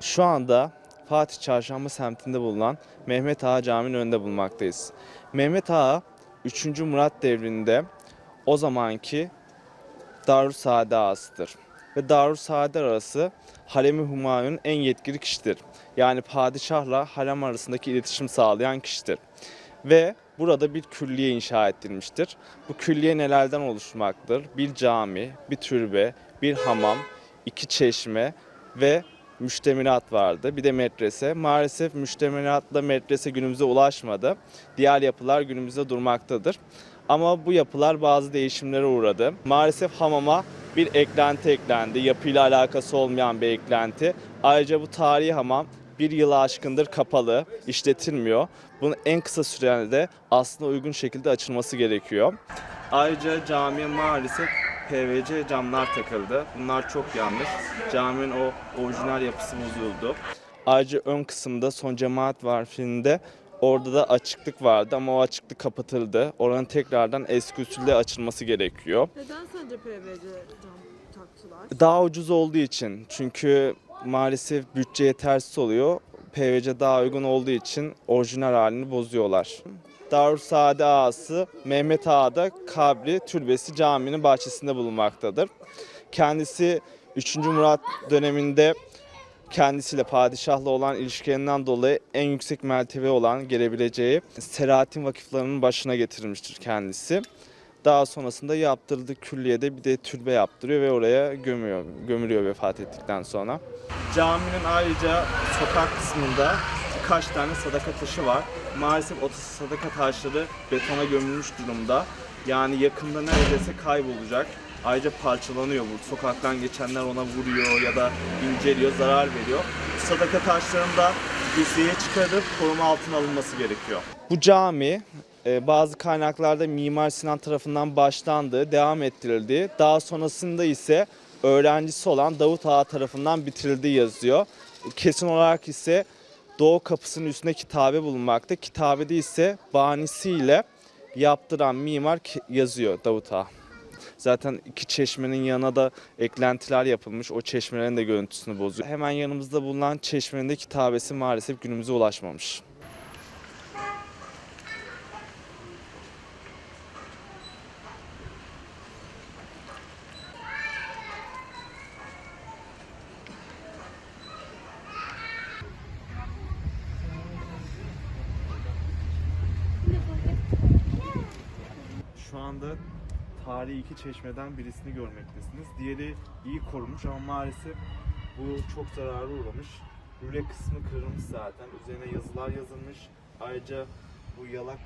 Şu anda Fatih Çarşamba semtinde bulunan Mehmet Ağa Camii'nin önünde bulunmaktayız. Mehmet Ağa 3. Murat devrinde o zamanki Darüssaade Ağası'dır. Ve Darüssaade arası Halem-i Humayun'un en yetkili kişidir. Yani padişahla harem arasındaki iletişim sağlayan kişidir. Ve burada bir külliye inşa ettirilmiştir. Bu külliye nelerden oluşmaktadır? Bir cami, bir türbe, bir hamam, iki çeşme ve müştemilat vardı. Bir de medrese. Maalesef müştemilatla medrese günümüze ulaşmadı. Diğer yapılar günümüzde durmaktadır. Ama bu yapılar bazı değişimlere uğradı. Maalesef hamama bir eklenti eklendi. Yapıyla alakası olmayan bir eklenti. Ayrıca bu tarihi hamam bir yılı aşkındır kapalı, işletilmiyor. Bunun en kısa sürede aslında uygun şekilde açılması gerekiyor. Ayrıca camiye maalesef PVC camlar takıldı. Bunlar çok yanlış. Caminin o orijinal yapısı bozuldu. Ayrıca ön kısımda Son Cemaat var filminde orada da açıklık vardı ama o açıklık kapatıldı. Oranın tekrardan eski usulde açılması gerekiyor. Neden sence PVC cam taktılar? Daha ucuz olduğu için çünkü maalesef bütçe yetersiz oluyor. PVC daha uygun olduğu için orijinal halini bozuyorlar. Darüssaade Ağası Mehmet Ağa'da kabri türbesi caminin bahçesinde bulunmaktadır. Kendisi 3. Murat döneminde kendisiyle padişahla olan ilişkilerinden dolayı en yüksek mertebe olan gelebileceği Selahattin vakıflarının başına getirilmiştir kendisi. Daha sonrasında yaptırdığı külliyede bir de türbe yaptırıyor ve oraya gömüyor, gömülüyor vefat ettikten sonra. Caminin ayrıca sokak kısmında birkaç tane sadaka taşı var. Maalesef o sadaka taşları betona gömülmüş durumda. Yani yakında neredeyse kaybolacak. Ayrıca parçalanıyor bu. Sokaktan geçenler ona vuruyor ya da inceliyor, zarar veriyor. Sadaka taşlarını da kürsüye çıkarıp koruma altına alınması gerekiyor. Bu cami e, bazı kaynaklarda Mimar Sinan tarafından başlandı, devam ettirildi. Daha sonrasında ise öğrencisi olan Davut Ağa tarafından bitirildiği yazıyor. Kesin olarak ise Doğu Kapısı'nın üstünde kitabe bulunmakta. Kitabede ise banisiyle yaptıran mimar yazıyor Davut Ağa. Zaten iki çeşmenin yanına da eklentiler yapılmış. O çeşmelerin de görüntüsünü bozuyor. Hemen yanımızda bulunan çeşmenin de kitabesi maalesef günümüze ulaşmamış. Şu anda tarihi iki çeşmeden birisini görmektesiniz. Diğeri iyi korunmuş ama maalesef bu çok zarara uğramış. Lüle kısmı kırılmış zaten. Üzerine yazılar yazılmış. Ayrıca bu yalak...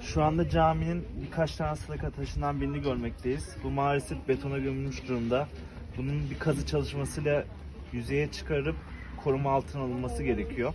Şu anda caminin birkaç tane sadaka taşından birini görmekteyiz. Bu maalesef betona gömülmüş durumda. Bunun bir kazı çalışmasıyla yüzeye çıkarıp koruma altına alınması gerekiyor.